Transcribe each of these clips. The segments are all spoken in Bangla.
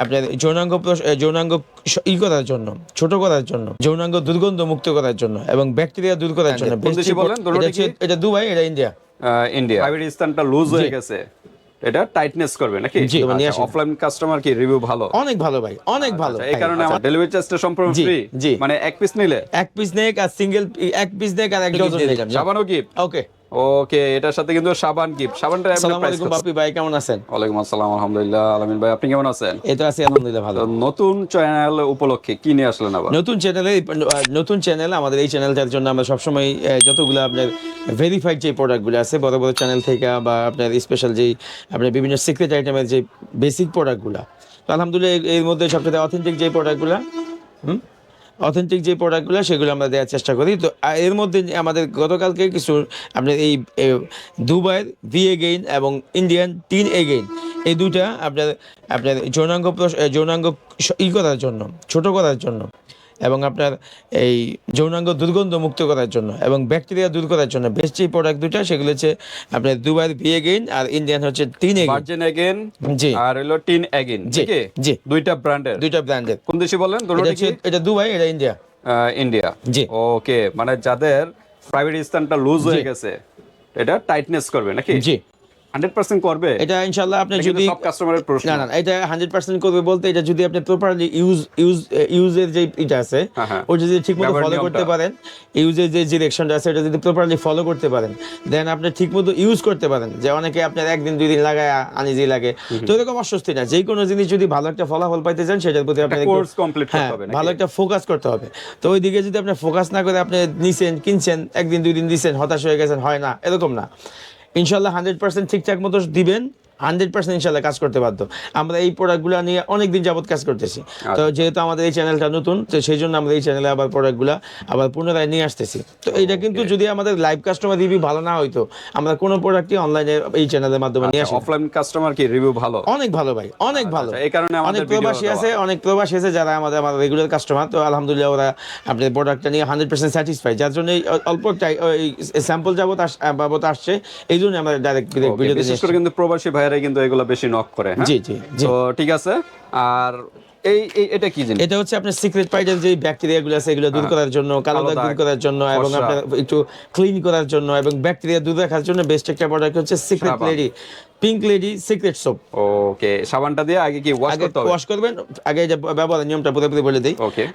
আপনার যৌনাঙ্গ যৌনাঙ্গ ই করার জন্য ছোট করার জন্য যৌনাঙ্গ দুর্গন্ধ মুক্ত করার জন্য এবং ব্যাকটেরিয়া দূর করার জন্য। best বলেন? এটা দুবাই এটা ইন্ডিয়া। ইন্ডিয়া। প্রাইভেট লুজ হয়ে গেছে। এটা টাইটনেস করবে নাকি? অফলাইন কাস্টমার কি রিভিউ ভালো? অনেক ভালো ভাই অনেক ভালো আচ্ছা, এই কারণে আমার ডেলিভারি চার্জটা সম্পূর্ণ ফ্রি জি। মানে এক পিস নিলে? এক পিস নেক আর সিঙ্গেল এক পিস নেক আর এক ডজন নিলাম সাবানও গিফট ওকে ওকে এটার সাথে কিন্তু সাবান গিফট সাবানটা আসসালামু আলাইকুম বাপি ভাই কেমন আছেন? ওয়ালাইকুম আসসালাম আলহামদুলিল্লাহ। আলামিন ভাই আপনি কেমন আছেন? এই তো আছি আলহামদুলিল্লাহ ভালো। নতুন চ্যানেল উপলক্ষে কি নিয়ে আসলেন আবার? নতুন চ্যানেলে নতুন চ্যানেল আমাদের এই চ্যানেলটার জন্য আমরা সবসময় যতগুলো আপনার ভেরিফাইড যে প্রোডাক্টগুলো আছে বড় বড় চ্যানেল থেকে বা আপনার স্পেশাল যেই আপনার বিভিন্ন সিক্রেট আইটেমের যে বেসিক প্রোডাক্টগুলো তো আলহামদুলিল্লাহ এর- এর মধ্যে সবচেয়ে অথেন্টিক যে প্রোডাক্টগুলো হুম? অথেন্টিক যে প্রোডাক্টগুলো সেগুলো আমরা দেওয়ার চেষ্টা করি। তো এর মধ্যে আমাদের গতকালকে কিছু, আপনার এই দুবাইয়ের ভি এগেইন এবং ইন্ডিয়ান টিন এগেইন এই দুটা আপনার আপনার যৌনাঙ্গ যৌনাঙ্গ ই করার জন্য, ছোট করার জন্য। এবং আপনার এই যৌনাঙ্গ দুর্গন্ধ মুক্ত করার জন্য এবং ব্যাকটেরিয়া দূর করার জন্য বেস্ট যে প্রোডাক্ট দুটা সেগুলো হচ্ছে আপনার দুবাইয়ের ভি এগেইন আর ইন্ডিয়ান হচ্ছে ভার্জিন এগেন। জি। আর হলো টিন এগেন জি, জি। দুইটা ব্র্যান্ডের দুইটা ব্র্যান্ডের কোন দেশে বলেন? এটা দুবাই এটা ইন্ডিয়া ইন্ডিয়া জি। ওকে মানে যাদের প্রাইভেট স্থানটা লুজ হয়ে গেছে এটা টাইটনেস করবে নাকি? জি। হান্ড্রেড পার্সেন্ট করবে? এটা ইনশাল্লাহ আপনি যদি সব কাস্টমারের প্রশ্ন? না না এটা হান্ড্রেড পার্সেন্ট করবে বলতে এটা যদি আপনি প্রপারলি ইউজ ইউজ ইউজের যে এটা আছে হ্যাঁ, হ্যাঁ। যদি ঠিকমতো ফলো করতে পারেন ইউজের যে ডিরেকশনটা আছে এটা যদি প্রপারলি ফলো করতে পারেন দেন আপনি ঠিকমতো ইউজ করতে পারেন। যে অনেকে আপনার একদিন দুই দিন লাগায় আনিজি লাগে। তো এরকম অস্বস্তি না যে কোনো জিনিস যদি ভালো একটা ফলাফল পাইতে চান সেটার প্রতি আপনার কোর্স কমপ্লিট হ্যাঁ করতে হবে ভালো একটা ফোকাস করতে হবে। তো ওই দিকে যদি আপনি ফোকাস না করে আপনি নিছেন কিনছেন একদিন দুই দিন দিচ্ছেন হতাশ হয়ে গেছেন হয় না এরকম না। ইনশাল্লাহ হান্ড্রেড পার্সেন্ট ঠিকঠাক মতো দিবেন। হান্ড্রেড পার্সেন্ট ইনশাল্লাহ কাজ করতে বাধ্য। আমরা এই প্রোডাক্টগুলো নিয়ে অনেক দিন যাবত কাজ করতেছি। তো যেহেতু আমাদের এই চ্যানেলটা নতুন তো সেই জন্য আমরা এই চ্যানেলে আবার প্রোডাক্টগুলো আবার পুনরায় নিয়ে আসতেছি। তো এইটা কিন্তু যদি আমাদের লাইভ কাস্টমার রিভিউ ভালো না হইতো আমরা কোনো প্রোডাক্টই অনলাইনে এই চ্যানেলের মাধ্যমে নিয়ে আসি অফলাইন কাস্টমার কি রিভিউ ভালো? অনেক ভালো ভাই অনেক ভালো। আচ্ছা, এই কারণে আমাদের অনেক প্রবাসী আছে অনেক প্রবাসী আছে যারা আমাদের আমার রেগুলার কাস্টমার তো আলহামদুলিল্লাহ ওরা আপনার প্রোডাক্টটা নিয়ে হান্ড্রেড পার্সেন্ট স্যাটিসফাই যার জন্য এই অল্প স্যাম্পল যাবত আস- বাবদ আসছে এই জন্য আমরা ডাইরেক্ট ভিডিওতে বিশেষ করে কিন্তু প্রবাসী ভাইয়েরাই কিন্তু এগুলো বেশি নক করে হ্যাঁ? জি জি জি তো ঠিক আছে আর এই এটা কি জিনিস? এটা হচ্ছে আপনার সিক্রেট পাইটের যে ব্যাকটেরিয়াগুলো আছে এগুলো দূর করার জন্য কালো দাগ দূর করার জন্য এবং আপনার একটু ক্লিন করার জন্য এবং ব্যাকটেরিয়া দূর রাখার জন্য বেস্ট একটা প্রোডাক্ট হচ্ছে secret lady pink lady secret soap okay সাবানটা দিয়ে আগে কি ওয়াশ করতে হবে? ওয়াশ করবেন আগে যে ব্যবহারের নিয়মটা পুরোপুরি বলে দিই.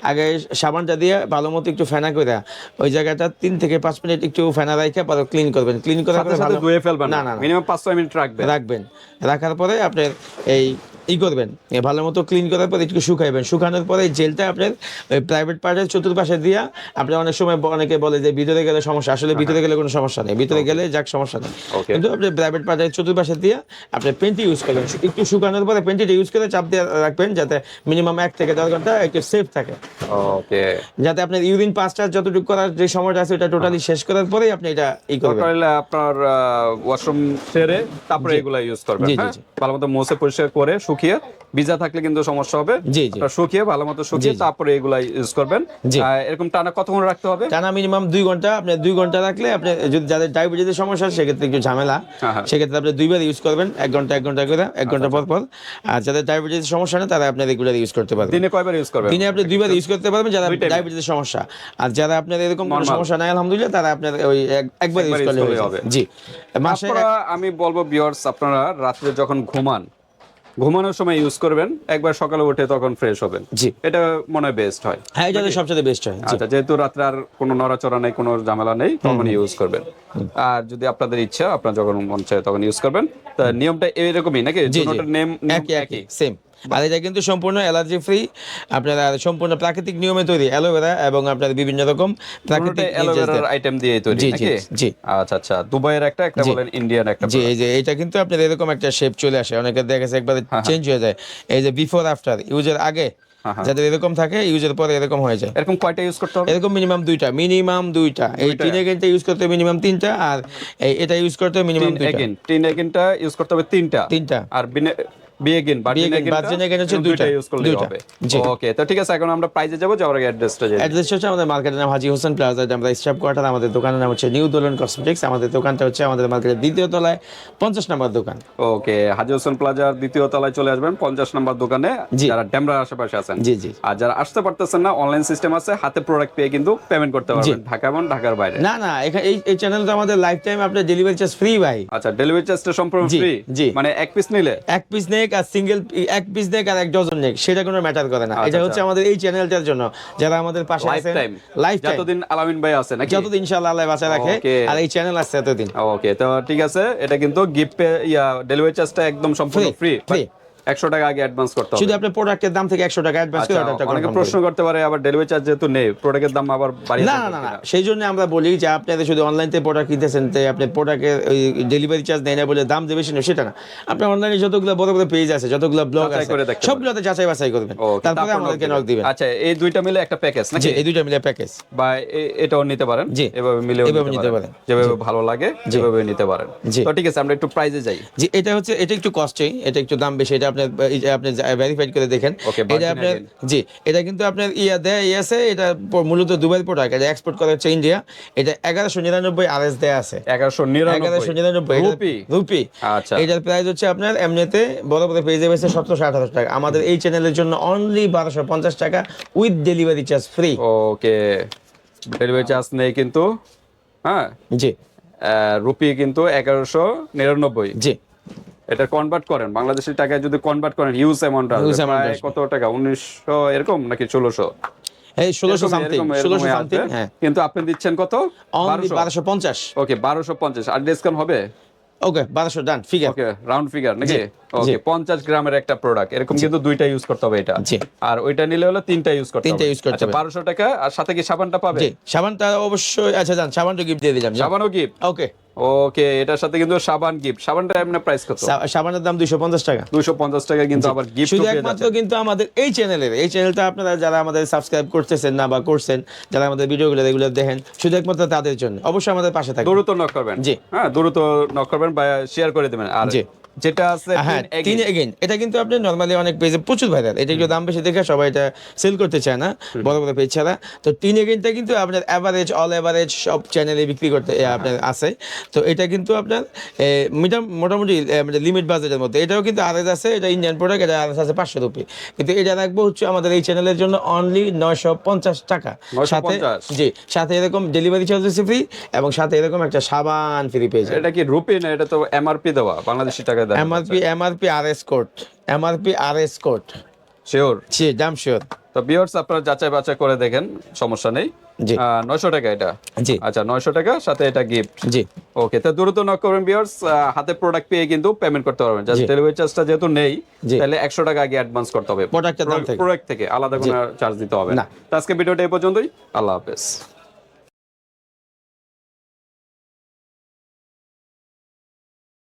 আগে সাবানটা দিয়ে ভালো মতো একটু ফেনা করে ওই জায়গাটা তিন থেকে পাঁচ মিনিট একটু ফেনা রাখে পরে ক্লিন করবেন। ক্লিন করার সাথে ধুয়ে ফেলবেন না না? মিনিমাম পাঁচ ছয় মিনিট রাখবেন। রাখবেন। রাখার পরে আপনার এই ই করবেন ভালো মতো ক্লিন করার পরে একটু শুকাইবেন। শুকানোর পরে জেলটা আপনার প্রাইভেট পার্টের চতুর্পাশে দিয়া আপনি অনেক সময় অনেকে বলে যে ভিতরে গেলে সমস্যা আসলে ভিতরে গেলে কোনো সমস্যা নেই ভিতরে গেলে যাক সমস্যা নেই। কিন্তু আপনি প্রাইভেট পার্টের চতুর্পাশে দিয়া আপনি পেন্টি ইউজ করবেন। একটু শুকানোর পরে পেন্টিটা ইউজ করে চাপ দিয়ে রাখবেন যাতে মিনিমাম এক থেকে দেড় ঘণ্টা একটু সেফ থাকে। ওকে যাতে আপনার ইউরিন পাসটা যতটুকু করার যে সময়টা আছে ওটা টোটালি শেষ করার পরেই আপনি এটা ই করবেন। আপনার ওয়াশরুম সেরে তারপরে এগুলা ইউজ করবেন হ্যাঁ? ভালো মতো মুছে পরিষ্কার করে শুকিয়ে ভিজা থাকলে কিন্তু সমস্যা হবে। জি। শুকিয়ে ভালো মতো শুকিয়ে তারপরে এগুলা ইউজ করবেন। এরকম টানা কতক্ষণ রাখতে হবে? টানা মিনিমাম দুই ঘণ্টা। আপনি দুই ঘণ্টা রাখলে আপনি যদি যাদের ডায়াবেটিসের সমস্যা সেক্ষেত্রে একটু ঝামেলা। হ্যাঁ, হ্যাঁ। সেক্ষেত্রে আপনি দুইবার ইউজ করবেন। এক ঘণ্টা এক ঘণ্টা করে এক ঘণ্টা পর পর। আর যাদের ডায়াবেটিসের সমস্যা নেই তারা আপনি রেগুলার ইউজ করতে পারবেন। দিনে কয়বার ইউজ করবেন? দিনে আপনি দুইবার ইউজ করতে পারবেন যারা? ডায়াবেটিসের সমস্যা। আর যারা আপনার এরকম কোনো সমস্যা নাই আলহামদুলিল্লাহ তারা আপনার ওই একবার ইউজ করলে হবে। জি। মাসে আমি বলব বিয়ার্স আপনারা রাত্রে যখন ঘুমান ঘুমানোর সময় ইউজ করবেন একবার সকালে উঠে তখন ফ্রেশ হবেন। জি। এটা মনে হয় বেস্ট হয়। হ্যাঁ এটা সবচেয়ে বেস্ট হয় আচ্ছা যেহেতু রাত্রে আর কোনো নড়াচড়া নেই কোনো ঝামেলা নেই তখন ইউজ করবেন। আর যদি আপনাদের ইচ্ছা আপনার যখন মন চায় তখন ইউজ করবেন। তা নিয়মটা এরকমই নাকি দুটোটার নেম একই একই সেম আর এটা কিন্তু সম্পূর্ণ অ্যালার্জি ফ্রি আপনার সম্পূর্ণ প্রাকৃতিক নিয়মে তৈরি অ্যালোভেরা এবং আপনার বিভিন্ন রকম প্রাকৃতিক অ্যালোভেরার আইটেম দিয়ে তৈরি জি, জি, জি। আচ্ছা আচ্ছা। দুবাইয়ের একটা একটা বলেন ইন্ডিয়ান একটা জি এই যে এটা কিন্তু আপনার এরকম একটা শেপ চলে আসে। অনেকের দেখা গেছে একবারে চেঞ্জ হয়ে। যায়। এই যে বিফোর আফটার ইউজের আগে হ্যাঁ, হ্যাঁ। যাদের এরকম থাকে ইউজের পরে এরকম হয়ে যায়। এরকম কয়টা ইউজ করতে হবে? এরকম মিনিমাম দুইটা মিনিমাম দুইটা। এই টিন এগেনটা ইউজ করতে মিনিমাম তিনটা আর এটা ইউজ করতে মিনিমাম দুইটা। তিন এগেনটা ইউজ করতে হবে তিনটা। তিনটা। আর বিয়েগিন Begin, হচ্ছে দুইটা, ইউজ করলে হবে। ওকে তো ঠিক আছে এখন আমরা প্রাইজে যাব যাওয়ার আগে অ্যাড্রেসটা জেনে অ্যাড্রেস হচ্ছে আমাদের মার্কেটের নাম হাজি হোসেন প্লাজা আমরা স্টাফ কোয়ার্টার আমাদের দোকানের নাম হচ্ছে নিউ দোলন কসমেটিক্স আমাদের দোকানটা হচ্ছে আমাদের মার্কেটের দ্বিতীয় তলায় পঞ্চাশ নম্বর দোকান। ওকে হাজি হোসেন প্লাজার দ্বিতীয় তলায় চলে আসবেন পঞ্চাশ নম্বর দোকানে। যারা ডেমরার আশেপাশে আছেন। জি জি। আর যারা আসতে পারতেছেন না অনলাইন সিস্টেম আছে হাতে প্রোডাক্ট পেয়ে কিন্তু পেমেন্ট করতে পারবেন ঢাকা এবং ঢাকার বাইরে। না না এই চ্যানেলটা আমাদের লাইফ টাইম আপনার ডেলিভারি চার্জ ফ্রি ভাই। আচ্ছা ডেলিভারি চার্জটা সম্পূর্ণ জি, ফ্রি জি। মানে এক পিস নিলে? এক পিস নেক আর সিঙ্গেল এক পিস নেক আর এক ডজন নেক সেটা কোনো ম্যাটার করে না। আচ্ছা, এটা হচ্ছে আমাদের এই চ্যানেলটার জন্য যারা আমাদের পাশে আছেন। লাইফ যতদিন আলামিন ভাই আছে নাকি? যতদিন ইনশাআল্লাহ আল্লাহ বাঁচা রাখে আর এই চ্যানেল আছে এতদিন। ওকে তো ঠিক আছে এটা কিন্তু গিফট ইয়া ডেলিভারি চার্জটা একদম সম্পূর্ণ ফ্রি free। একশো টাকা আগে অ্যাডভান্স করতে হবে। শুধু আপনার প্রোডাক্টের দাম থেকে একশো টাকা অ্যাডভান্স করে আচ্ছা, অর্ডারটা অনেকে প্রশ্ন করতে পারে আবার ডেলিভারি চার্জ যেহেতু নেই প্রোডাক্টের দাম আবার বাড়িয়ে না না না সেই জন্য আমরা বলি যে আপনাদের শুধু অনলাইন থেকে প্রোডাক্ট কিনতেছেন তো আপনি প্রোডাক্টের ওই ডেলিভারি চার্জ নেয় না বলে দাম না সেটা না। আপনি অনলাইনে যতগুলো বড় বড় পেজ আছে যতগুলো ব্লগ আছে করে সবগুলোতে যাচাই বাছাই করবেন। তারপরে আমাদেরকে নক দিবেন। আচ্ছা এই দুইটা মিলে একটা প্যাকেজ জি নাকি এই দুইটা মিলে প্যাকেজ বা এটাও নিতে পারেন? জি। এভাবে মিলেও এভাবে নিতে পারেন। যেভাবে ভালো লাগে যেভাবে নিতে পারেন। জি। তো ঠিক আছে আমরা একটু প্রাইজে যাই। যে এটা হচ্ছে এটা একটু কস্টে এটা একটু দাম বেশি এটা আপনি এই যে আপনি ভেরিফাইড করে দেখেন এটা আপনার জি এটা কিন্তু আপনার ইয়া দেয় ইয়ে আছে এটা মূলত দুবাই প্রোডাক্ট এটা এক্সপোর্ট করা হচ্ছে ইন্ডিয়া এটা এগারোশো নিরানব্বই আর এস দেয়া আছে। এগারোশো এগারোশো নিরানব্বই রুপি? রুপি। আচ্ছা। এটার প্রাইস হচ্ছে আপনার এমনিতে বড় বড় পেজে বেছে সতেরোশো আঠারোশো টাকা। আমাদের এই চ্যানেলের জন্য অনলি বারোশো পঞ্চাশ টাকা with delivery charge free okay delivery charge নেই কিন্তু হ্যাঁ? জি। রুপি কিন্তু এগারোশো নিরানব্বই। জি। এটা কনভার্ট করেন। বাংলাদেশের টাকায় যদি কনভার্ট করেন হিউজ অ্যামাউন্ট আসবে। কত টাকা? উনিশশো এরকম নাকি ষোলোশো? এই ষোলোশো সামথিং ষোলোশো সামথিং হ্যাঁ। কিন্তু আপনি দিচ্ছেন কত? অনলি বারোশো। পঞ্চাশ। ওকে বারোশো পঞ্চাশ। আর ডিসকাউন্ট হবে? ওকে বারোশো done figure okay round figure নাকি? ওকে জি। পঞ্চাশ গ্রামের একটা প্রোডাক্ট এরকম কিন্তু দুইটা ইউজ করতে হবে এটা। আর ওইটা নিলে হলো তিনটা ইউজ করতে তিনটা ইউজ করতে আচ্ছা হবে। বারোশো টাকা আর সাথে কি সাবানটা পাবে? জি সাবানটা অবশ্যই আচ্ছা যান সাবানটা গিফট দিয়ে দিলাম সাবানও গিফট ওকে। ওকে এটার সাথে কিন্তু সাবান গিফট সাবানটা এমনি প্রাইস কত? সাবানের দাম দুইশো পঞ্চাশ টাকা। দুশো পঞ্চাশ টাকা কিন্তু আবার গিফট শুধু একমাত্র কিন্তু আমাদের এই চ্যানেলের এই চ্যানেলটা আপনারা যারা আমাদের সাবস্ক্রাইব করতেছেন না বা করছেন যারা আমাদের ভিডিওগুলো রেগুলার দেখেন শুধু একমাত্র তাদের জন্য। অবশ্যই আমাদের পাশে থাকবেন। দ্রুত নক করবেন। জি। হ্যাঁ দ্রুত নক করবেন বা শেয়ার করে দেবেন। আর জি। যেটা আছে হ্যাঁ তিন। এগেইন এটা কিন্তু আপনি নর্মালি অনেক পেজে প্রচুর ভাইরাল এটা একটু দাম বেশি দেখে সবাই এটা সেল করতে চায় না বড় বড় পেজ ছাড়া। তো তিন এগেইনটা কিন্তু আপনার অ্যাভারেজ অল অ্যাভারেজ সব চ্যানেলে বিক্রি করতে আপনার আছে। তো এটা কিন্তু আপনার মিটাম মোটামুটি লিমিট বাজেটের মধ্যে। এটাও কিন্তু আরএস আছে এটা ইন্ডিয়ান প্রোডাক্ট এটা আরএস আছে পাঁচশো রুপি। কিন্তু এটা রাখব হচ্ছে আমাদের এই চ্যানেলের জন্য অনলি নয়শো পঞ্চাশ টাকা। সাথে জি সাথে এরকম ডেলিভারি চার্জ ফ্রি এবং সাথে এরকম একটা সাবান ফ্রি পেয়ে যাবেন। এটা কি রুপি না এটা তো এমআরপি দেওয়া বাংলাদেশি টাকায় দেওয়া MRP MRP RS code MRP RS code sure জি দাম শিওর তো বিয়ার্স আপনারা যাচাই বাছাই করে দেখেন সমস্যা নেই। নয়শো টাকা এটা। জি। আচ্ছা নয়শো টাকা সাথে এটা গিফট জি। ওকে তো দ্রুত নক করবেন বিয়ার্স হাতে প্রোডাক্ট পেয়ে কিন্তু পেমেন্ট করতে পারবেন। জাস্ট। ডেলিভারি চার্জটা যেহেতু নেই তাহলে একশো টাকা আগে অ্যাডভান্স করতে হবে। প্রোডাক্ট থেকে। আলাদা কোনো চার্জ দিতে হবে না। না। তো আজকে ভিডিওটা এই পর্যন্তই। আল্লাহ হাফেজ।